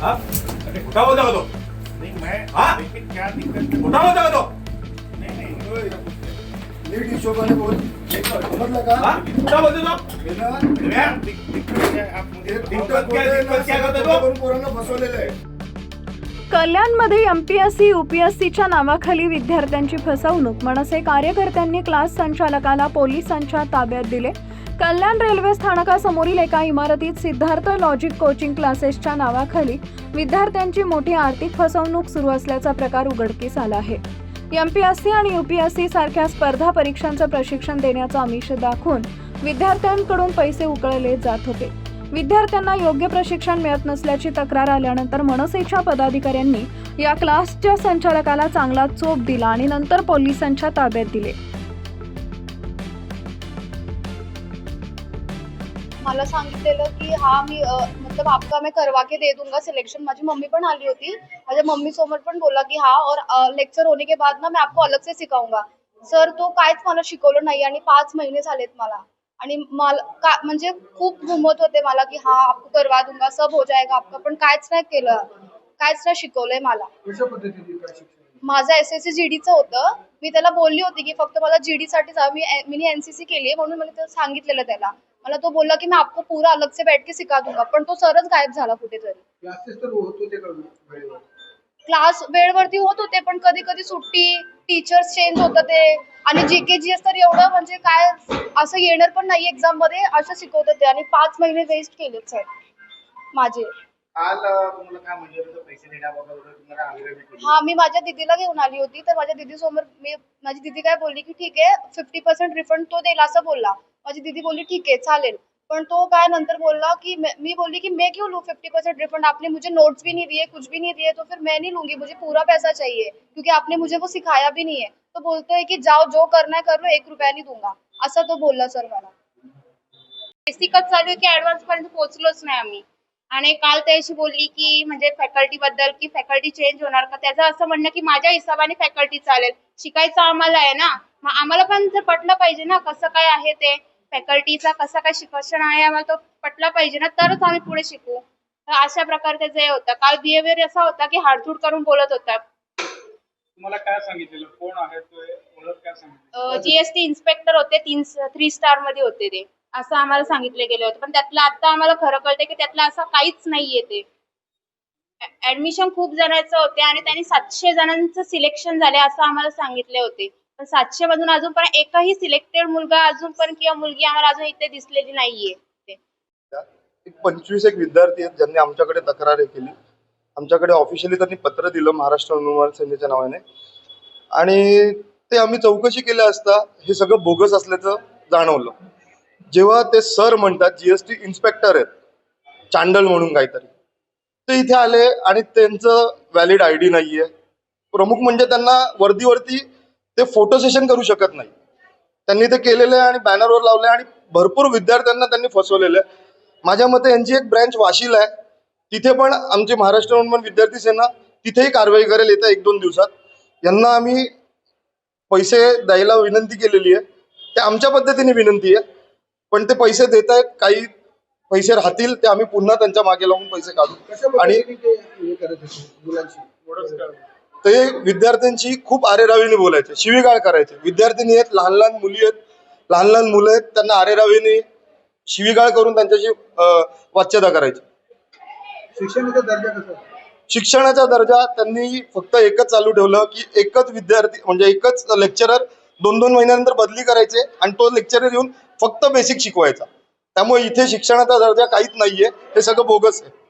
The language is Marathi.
हा? कुठं बोलता का तो नहीं मैं हाँ? लेकिन क्या दिक्कत? कुठं बोलता का तो नहीं नहीं नीट हिशोबाने बोल समजलं का हा? कुठं बोलतो तो हे ना, क्या? दिक- दिक्कत क्या है? आप मुझे हे दिक्कत खोटं काय- बोलतोय दिक्कत ना, काय करतोय सगळं तो? करून पोरांना फसवलेलं आहे कल्याणमध्ये एमपीएससी युपीएससीच्या नावाखाली विद्यार्थ्यांची फसवणूक मनसे कार्यकर्त्यांनी क्लास संचालकाला पोलिसांच्या ताब्यात दिले कल्याण रेल्वे स्थानकासमोरील एका इमारतीत सिद्धार्थ लॉजिक कोचिंग क्लासेसच्या नावाखाली विद्यार्थ्यांची मोठी आर्थिक फसवणूक सुरू असल्याचा प्रकार उघडकीस आला आहे. एमपीएससी आणि युपीएससी सारख्या स्पर्धा परीक्षांचं प्रशिक्षण देण्याचा आमिष दाखवून विद्यार्थ्यांकडून पैसे उकळले जात होते. विद्यार्थ्यांना योग्य प्रशिक्षण मिळत नसल्याची तक्रार आल्यानंतर मनसेच्या पदाधिकाऱ्यांनी या क्लासच्या संचालकाला चांगला चोप दिला आणि नंतर पोलिसांच्या ताब्यात दिले. मला सांगितलेलं की हा मी अ, मतलब आपका मैं करवा के दे दूंगा सिलेक्शन माझी मम्मी पण आली होती. माझ्या मम्मी समोर पण बोला की हा और लेक्चर होने के बाद ना मैं आपको अलग से सिखाऊंगा. सर तो काहीच मला शिकवलं नाही आणि पाच महिने झालेत मला. आणि मला का म्हणजे खूप घुमत होते मला की हा आपको करवा दूंगा सब हो जाएगा आपका. पण काहीच नाही केलं. काहीच नाही शिकवलंय मला. कशा पद्धतीने काय शिक्षण माझं एस एस सी जीडीचं होतं. मी त्याला बोलली होती की फक्त मला जीडी साठी जा मी मी एनसीसी केली आहे म्हणून मला सांगितलेलं त्याला. मला तो बोलला की मी आपको पूरा अलग से बैठ के सिखा दूंगा पण तो सरच गायब झाला कुठेतरी. क्लासेस तर होत होते का वेळेवर? क्लास वेळवरती होत होते पण कधी कधी सुट्टी टीचर्स चेंज होत ते. आणि जी के जी एस तर एवढं म्हणजे काय असं येणार पण नाही एक्झाममध्ये असं शिकवत होते. आणि पाच महिने वेस्ट केलेत सर माझे. काल तुम्हाला काय म्हणलं होतं पैसे देण्याबाबत तुम्हाला आग्रह केली? हा मी माझ्या दीदीला घेऊन आली होती तर माझ्या दीदी समोर मी माझी दीदी काय बोलली की ठीक आहे फिफ्टी पर्सेंट रिफंड तो देईल असं बोलला. माझी दीदी बोलली ठीक है चालेल. पण तो काय नंतर बोलला कि मैं मी बोली कि मैं क्यों लूँ फिफ्टी परसेंट रिफंड आपने मुझे नोट्स भी नहीं दिए कुछ भी नहीं दिए तो फिर मैं नहीं लूँगी मुझे पूरा पैसा चाहिए क्योंकि आपने मुझे वो सिखाया भी नहीं है। तो बोलते है की जाओ जो करना है कर लो एक रुपया नहीं दूँगा असं तो बोलला सर मला. बेसिकच चालू आहे की ऍडव्हान्स पर्यंत पोहोचलोच नाही आम्ही. आणि काल त्याशी बोलली की म्हणजे फॅकल्टी बद्दल की फॅकल्टी चेंज होणार का? त्याचं असं म्हणणं की माझ्या हिशोबाने फॅकल्टी चालेल. शिकायचं आम्हाला आहे ना? मग आम्हाला पण जर पटलं पाहिजे ना कसं काय आहे ते? फॅकल्टीचा कसं काय शिक्षण आहे आम्हाला तो पटला पाहिजे ना तरच आम्ही पुढे शिकू. तर अशा प्रकारे त्याचं हे होतं. काल बिहेवियर असा होता की हाडतूड करून बोलत होता. तुम्हाला काय सांगितलेलं? कोण आहे तो? ओळख काय सांगितली? जीएसटी इन्स्पेक्टर होते तीन थ्री स्टारमध्ये होते ते. असं आम्हाला सांगितले गेले होते. पण त्यातलं आता आम्हाला खरं कळतंय की त्यातलं असं काहीच नाहीये ते. ऍडमिशन खूप जणांचं होते आणि त्यांनी सातशे जणांचं सिलेक्शन झाले असं आम्हाला सांगितले होते. पण सातशे मधून अजून पण एकही सिलेक्टेड मुलगा अजून पण किंवा मुलगी आम्हाला अजून इथे दिसलेली नाहीये पंचवीस एक विद्यार्थी आहेत ज्यांनी आमच्याकडे तक्रार केली. आमच्याकडे ऑफिशियली त्यांनी पत्र दिलं महाराष्ट्र अनुमान सेनेच्या नावाने. आणि ते आम्ही चौकशी केल्या असता हे सगळं बोगस असल्याचं जाणवलं. जेव्हा ते सर म्हणतात जीएसटी इन्स्पेक्टर आहेत चांडल म्हणून काहीतरी. ते इथे आले आणि त्यांचं व्हॅलिड आय डी नाहीये. प्रमुख म्हणजे त्यांना वर्दीवरती ते फोटो सेशन करू शकत नाही. त्यांनी ते केलेलं आहे आणि बॅनरवर लावले आणि भरपूर विद्यार्थ्यांना त्यांनी फसवलेलं आहे. माझ्या मते यांची एक ब्रँच वाशीला आहे. तिथे पण आमची महाराष्ट्र उन्मन विद्यार्थी सेना तिथेही कारवाई करेल येत्या एक दोन दिवसात. यांना आम्ही पैसे द्यायला विनंती केलेली आहे. ते आमच्या पद्धतीने विनंती आहे. पण ते पैसे देत आहेत काही पैसे राहतील ते आम्ही पुन्हा त्यांच्या मागे लावून पैसे काढू. आणि ते विद्यार्थ्यांशी खूप आरेरावीने बोलायचे शिवीगाळ करायचे. विद्यार्थिनी आहेत लहान लहान मुली आहेत लहान लहान मुलं आहेत त्यांना आरेरावीने शिवीगाळ करून त्यांच्याशी वाच्यता करायची. शिक्षणाचा दर्जा कसा? शिक्षणाचा दर्जा त्यांनी फक्त एकच चालू ठेवलं की एकच विद्यार्थी म्हणजे एकच लेक्चरर दोन दोन महिन्यानंतर बदली करायचे आणि तो लेक्चरर येऊन फक्त बेसिक शिकवायचा. त्यामुळे इथे शिक्षणाचा दर्जा काहीच नाहीये. हे सगळं बोगस आहे.